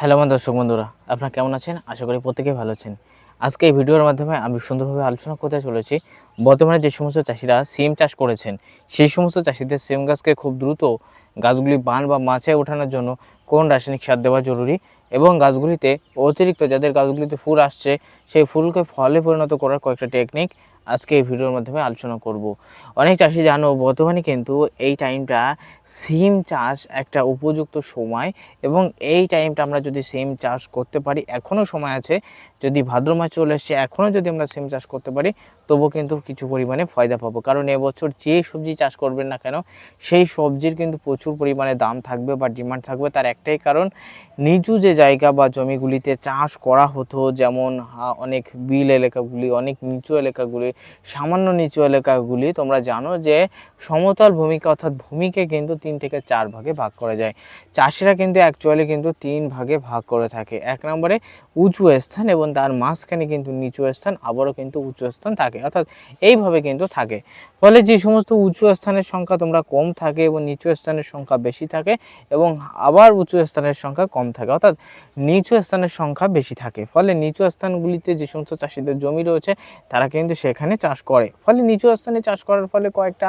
Hello আমার দর্শক বন্ধুরা, আপনারা কেমন আছেন? আশা করি প্রত্যেকেই ভালো আছেন। আজকে এই ভিডিওর মাধ্যমে আমি সুন্দরভাবে আলোচনা করতে চলেছি। বর্তমানে যে সমস্ত চাষিরা সিম চাষ করেছেন, সেই সমস্ত চাষিদের সিম গাছকে খুব দ্রুত গাছগুলি বান বা মাছে ওঠানোর জন্য কোন রাসায়নিক সার দেওয়া জরুরি এবং গাছগুলিতে অতিরিক্ত যাদের গাছগুলিতে ফুল আসছে, সেই ফুলকে ফলে পরিণত করার কয়েকটা টেকনিক আজকে এই ভিডিওর মাধ্যমে আলোচনা করব। অনেক চাষি জানো, বর্তমানে কিন্তু এই টাইমটা সিম চাষ একটা উপযুক্ত সময় এবং এই টাইমটা আমরা যদি সিম চাষ করতে পারি এখনও সময় আছে। যদি ভাদ্র মাস চলে এসছে এখনও যদি আমরা সিম চাষ করতে পারি, তবুও কিন্তু কিছু পরিমাণে ফয়দা পাবো। কারণ এবছর যে সবজি চাষ করবেন না কেন, সেই সবজির কিন্তু প্রচুর পরিমাণে দাম থাকবে বা ডিমান্ড থাকবে। তার একটাই কারণ, নিচু যে জায়গা বা জমিগুলিতে চাষ করা হতো, যেমন অনেক বিল এলাকাগুলি, অনেক নিচু এলাকাগুলি, সামান্য নিচু এলাকাগুলি, তোমরা জানো যে সমতল ভূমিকা অর্থাৎ ভূমিকে কিন্তু তিন থেকে চার ভাগে ভাগ করা যায়। চাষিরা কিন্তু অ্যাকচুয়ালি কিন্তু তিন ভাগে ভাগ করে থাকে। এক নম্বরে উঁচু স্থান এবং তার মাঝখানে কিন্তু নিচু স্থান, আবারও কিন্তু উঁচু স্থান থাকে। অর্থাৎ এইভাবে কিন্তু থাকে। ফলে যে সমস্ত উঁচু স্থানের সংখ্যা তোমরা কম থাকে এবং নিচু স্থানের সংখ্যা বেশি থাকে এবং আবার উঁচু স্থানের সংখ্যা কম থাকে। অর্থাৎ নিচু স্থানের সংখ্যা বেশি থাকে। ফলে নিচু স্থানগুলিতে যে সমস্ত চাষিদের জমি রয়েছে, তারা কিন্তু সেখানে চাষ করে। ফলে নিচু স্থানে চাষ করার ফলে কয়েকটা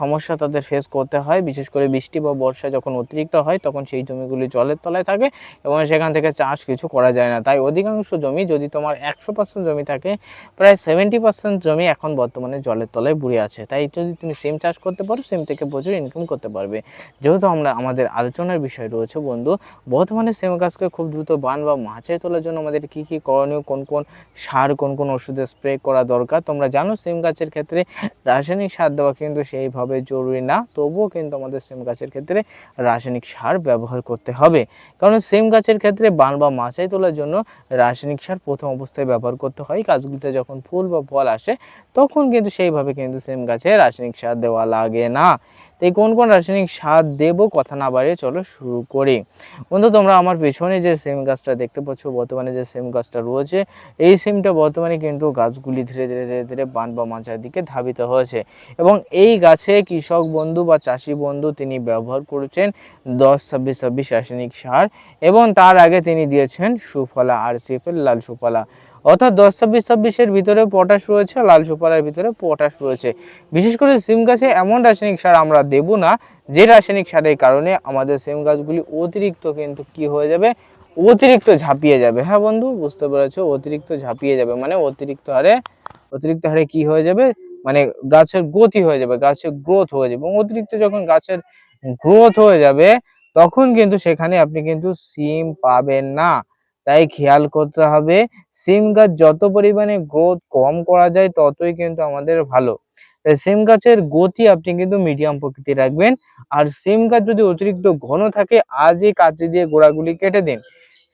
সমস্যা তাদের ফেস করতে হয়। বিশেষ করে বৃষ্টি বা বর্ষা যখন অতিরিক্ত হয়, তখন সেই জমিগুলি জলের তলায় থাকে এবং সেখান থেকে চাষ কিছু করা যায় না। তাই অধিকাংশ জমি যদি তোমার একশো পার্সেন্ট জমি থাকে, প্রায় সেভেন্টি পার্সেন্ট জমি এখন বর্তমানে জলের তলায় বুড়ে আছে। তাই যদি তুমি সিম চাষ করতে পারো সিম থেকে প্রচুর ইনকাম করতে পারবে। যেহেতু আমরা, আমাদের আলোচনার বিষয় রয়েছে বন্ধু, বর্তমানে সিম গাছকে খুব দ্রুত বান বা মাছে তোলার জন্য আমাদের কি কি করণীয়, কোন কোন সার, কোন কোন ওষুধের স্প্রে করা দরকার? তোমরা জানো সিম গাছের ক্ষেত্রে রাসায়নিক সার দেওয়া কিন্তু সেইভাবে জরুরি না, তবুও কিন্তু আমাদের সিম গাছের ক্ষেত্রে রাসায়নিক সার ব্যবহার করতে হবে। কারণ সিম গাছের ক্ষেত্রে বান বা মাছাই তোলার জন্য রাসায়নিক সার প্রথম অবস্থায় ব্যবহার করতে হয়। গাছগুলিতে যখন ফুল বা ফল আসে, তখন কিন্তু সেইভাবে কিন্তু সেম গাছে রাসায়নিক সার দেওয়া লাগে না। তো এই কোন কোন রাসায়নিক সার দেবো কথা না বাড়িয়ে চলো শুরু করি। বন্ধু, তোমরা আমার পেছনে যে সেম গাছটা দেখতে পাচ্ছ, বর্তমানে যে সেম গাছটা রয়েছে, এই সেমটা বর্তমানে কিন্তু গাছগুলি ধীরে ধীরে ধীরে ধীরে বান বা মাচার দিকে ধাবিত হয়েছে এবং এই গাছে কৃষক বন্ধু বা চাষি বন্ধু তিনি ব্যবহার করেছেন দশ, ছাব্বিশ ছাব্বিশ রাসায়নিক সার এবং তার আগে তিনি দিয়েছেন সুফলা আর সিএফের লাল সুফলা। অর্থাৎ দশ ছাব্বিশ ছাব্বিশের ভিতরে পটাশ রয়েছে, লাল সুপারার ভিতরে পটাশ রয়েছে। বিশেষ করে সিম গাছে এমন রাসায়নিক সার আমরা দেব না, যে রাসায়নিক সারের কারণে আমাদের সিম গাছগুলি অতিরিক্ত কিন্তু কি হয়ে যাবে? অতিরিক্ত ঝাঁপিয়ে যাবে। হ্যাঁ বন্ধু, বুঝতে পেরেছ? অতিরিক্ত ঝাঁপিয়ে যাবে। মানে অতিরিক্ত হারে অতিরিক্ত হারে কি হয়ে যাবে? মানে গাছের গতি হয়ে যাবে, গাছের গ্রোথ হয়ে যাবে। এবং অতিরিক্ত যখন গাছের গ্রোথ হয়ে যাবে, তখন কিন্তু সেখানে আপনি কিন্তু সিম পাবেন না। তাই খেয়াল করতে হবে, সিম গাছ যত পরিমাণে গ্রোথ কম করা যায় ততই কিন্তু আমাদের ভালো। তাই সিম গাছের গতি আপনি কিন্তু মিডিয়াম প্রকৃতি রাখবেন। আর সিম গাছ যদি অতিরিক্ত ঘন থাকে আজই কাঁচি দিয়ে গোড়াগুলি কেটে দিন।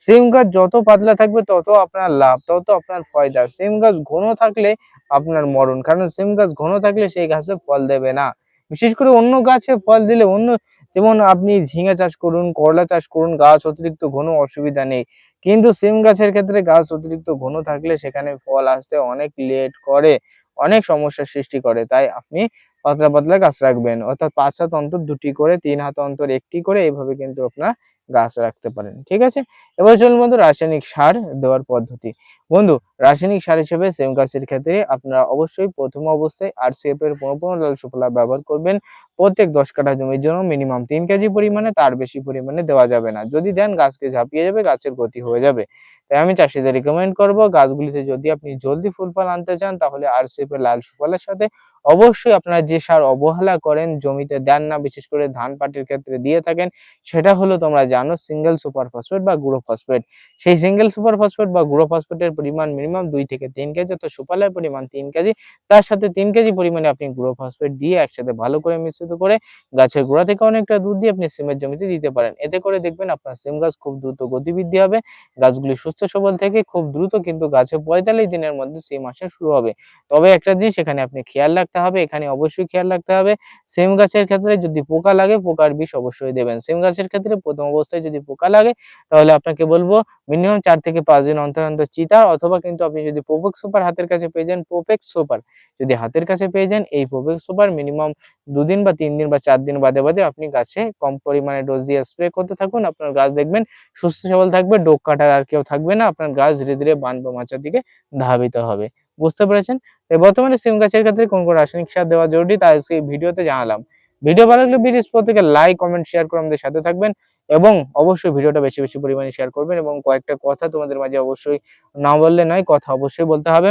সিম গাছ যত পাতলা থাকবে, তত আপনার লাভ, তত আপনার ফয়দা। সিম গাছ ঘন থাকলে আপনার মরণ, কারণ সিম গাছ ঘন থাকলে সেই গাছে ফল দেবে না। বিশেষ করে অন্য গাছে ফল দিলে অন্য যেমন আপনি ঝিঙে চাষ করুন, করলা চাষ করুন, গাছ অতিরিক্ত ঘন অসুবিধা নেই। কিন্তু সিম গাছের ক্ষেত্রে গাছ অতিরিক্ত ঘন থাকলে সেখানে ফল আসতে অনেক লেট করে, অনেক সমস্যার সৃষ্টি করে। তাই আপনি পাতলা পাতলা গাছ রাখবেন। অর্থাৎ পাঁচ হাত অন্তর দুটি করে, তিন হাত অন্তর একটি করে এইভাবে কিন্তু আপনার গাছ রাখতে পারেন, ঠিক আছে? এবার চলুন বন্ধু, রাসায়নিক সার দেওয়ার পদ্ধতি। বন্ধু, রাসায়নিক সার হিসেবে সেম গাছের ক্ষেত্রে আপনারা অবশ্যই প্রথম অবস্থায় আর এর পনেরো পনেরো লাল সুফলা ব্যবহার করবেন। প্রত্যেক দশ কাঠা জমির জন্য মিনিমাম তিন কেজি পরিমাণে, তার বেশি পরিমাণে দেওয়া যাবে না। যদি দেন, গাছকে ঝাঁপিয়ে যাবে, গাছের গতি হয়ে যাবে। তাই আমি চাষিদের রিকমেন্ড করব, গাছগুলিতে যদি আপনি জলদি ফুল ফল আনতে চান, তাহলে আর এর লাল সুফলের সাথে অবশ্যই আপনারা যে সার অবহেলা করেন, জমিতে দেন না, বিশেষ করে ধান পাটের ক্ষেত্রে দিয়ে থাকেন, সেটা হলো তোমরা জানো সিঙ্গেল সুপার ফসফেট বা গুঁড়ো ফসফেট সেই সিঙ্গেল সুপার ফসফেট বা গুঁড়ো ফসফেটের পরিমাণ মিনিমাম দুই থেকে তিন কেজি। তো সুপারের পরিমাণ তিন কেজি, তার সাথে তিন কেজি পরিমাণে আপনি গুঁড়ো ফসফেট দিয়ে একসাথে ভালো করে মিশ্রিত করে গাছের গোড়া থেকে অনেকটা দুধ দিয়ে আপনি সিমের জমিতে দিতে পারেন। এতে করে দেখবেন আপনার সিম গাছ খুব দ্রুত গতিবৃদ্ধি হবে। গাছগুলি সুস্থ সবল থেকে খুব দ্রুত কিন্তু গাছে পঁয়তাল্লিশ দিনের মধ্যে সিম আসা শুরু হবে। তবে একটা জিনিস, এখানে আপনি খেয়াল রাখতে হবে, এখানে অবশ্যই খেয়াল রাখতে হবে। সিম গাছের ক্ষেত্রে যদি পোকা লাগে, পোকার বিষ অবশ্যই দেবেন। সিম গাছের ক্ষেত্রে প্রথম অবস্থায় যদি পোকা লাগে, তাহলে আপনাকে বলব মিনিমাম চার থেকে পাঁচ দিন অন্তর অন্তর চিতা অথবা কিন্তু আপনি যদি পোপেক সুপার হাতের কাছে পেয়ে যান পোপেক সুপার যদি হাতের কাছে পেয়ে যান, এই পোপেক সুপার মিনিমাম দুদিন বা তিন দিন বা চার দিন বাদে বাদে আপনি গাছে কম পরিমাণে ডোজ দিয়ে স্প্রে করতে থাকুন। আপনার গাছ দেখবেন সুস্থ সবল থাকবে, ডোক কাটার আর কেউ থাকবে না। আপনার গাছ ধীরে ধীরে বান বা মাচার দিকে ধাবিত হবে। বুঝতে পেরেছেন? বর্তমানে সিম গাছের ক্ষেত্রে কোন কোন রাসায়নিক সার দেওয়া জরুরি তা আজকে এই ভিডিওতে জানালাম। ভিডিও ভালো লাগলে ভিডিও প্রত্যেকে লাইক কমেন্ট শেয়ার করে আমাদের সাথে থাকবেন এবং অবশ্যই ভিডিওটা বেশি বেশি পরিমাণে শেয়ার করবেন এবং কয়েকটা কথা তোমাদের মাঝে অবশ্যই না বললে নয়, কথা অবশ্যই বলতে হবে।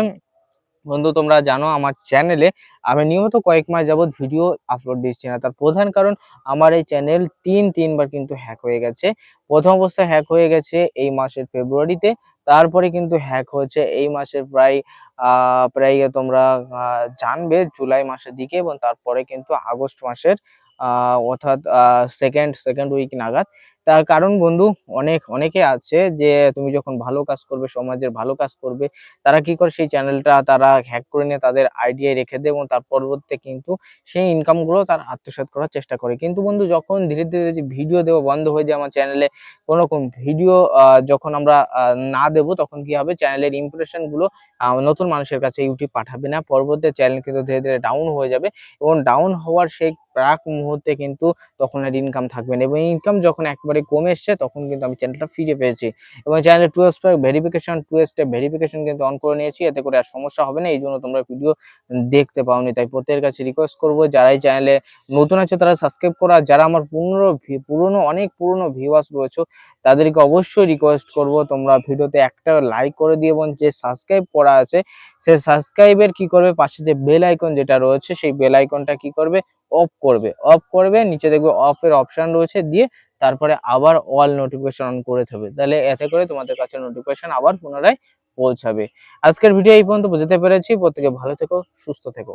বন্ধু, তোমরা জানো আমার চ্যানেলে আমি নিয়মিত কয়েক মাস যাবত ভিডিও আপলোড দিচ্ছি না। তার প্রধান কারণ, আমার এই চ্যানেল তিন, তিনবার কিন্তু হ্যাক হয়ে গেছে। প্রথম অবস্থায় হ্যাক হয়ে গেছে এই মাসের ফেব্রুয়ারিতে তারপরে কিন্তু হ্যাক হয়েছে এই মাসের প্রায় প্রায় তোমরা জানবে জুলাই মাসের দিকে এবং তারপরে কিন্তু আগস্ট মাসের অর্থাৎ সেকেন্ড সেকেন্ড উইক নাগাদ। তার কারণ বন্ধু অনেক অনেকে আছে যে তুমি যখন ভালো কাজ করবে সমাজের ভালো কাজ করবে তারা কি করে সেই চ্যানেলটা তারা হ্যাক করে নিয়ে তাদের আইডিয়ায় রেখে দেয় এবং তার পরবর্তীতে কিন্তু সেই ইনকামগুলো তার আত্মসাৎ করার চেষ্টা করে। কিন্তু বন্ধু যখন ধীরে ধীরে যে ভিডিও দেওয়া বন্ধ হয়ে যায় আমার চ্যানেলে কোনো রকম ভিডিও যখন আমরা না দেব তখন কি হবে? চ্যানেলের ইমপ্রেশনগুলো আহ, নতুন মানুষের কাছে ইউটিউব পাঠাবে না। পরবর্তী চ্যানেল কিন্তু ধীরে ধীরে ডাউন হয়ে যাবে এবং ডাউন হওয়ার সেই প্রাক মুহূর্তে কিন্তু তখন আর ইনকাম থাকবে না এবং ইনকাম যখন একবারে কমে এসছে, তখন কিন্তু আমি চ্যানেলটা ফিরে পেয়েছি। এবং চ্যানেলে two step verification two step verification কিন্তু অন করে নিয়েছি, এতে করে আর সমস্যা হবে না এই জন্য তোমরা ভিডিও দেখতে পাওনি। তাই প্রত্যেকের কাছে রিকোয়েস্ট করব, যারাই চ্যানেলে নতুন আছে তারা সাবস্ক্রাইব করা যারা আমার পুরনো পুরনো, অনেক পুরনো ভিউয়ার্স রয়েছে, তাদেরকে অবশ্যই রিকোয়েস্ট করব, তোমরা ভিডিওতে একটা লাইক করে দিয়ে এবং যে সাবস্ক্রাইব করা আছে, সে সাবস্ক্রাইবের কি করবে? পাশে যে বেল আইকন যেটা রয়েছে, সেই বেল আইকনটা কি করবে? অফ করবে। অফ করবে, নিচে দেখবে অফ এর অপশন রয়েছে, দিয়ে তারপরে আবার অল নোটিফিকেশন অন করে থাকবে তাহলে এতে করে তোমাদের কাছে নোটিফিকেশন আবার পুনরায় পৌঁছাবে। আজকের ভিডিও এই পর্যন্ত, বুঝতে পেরেছি। প্রত্যেকে ভালো থেকো, সুস্থ থেকো।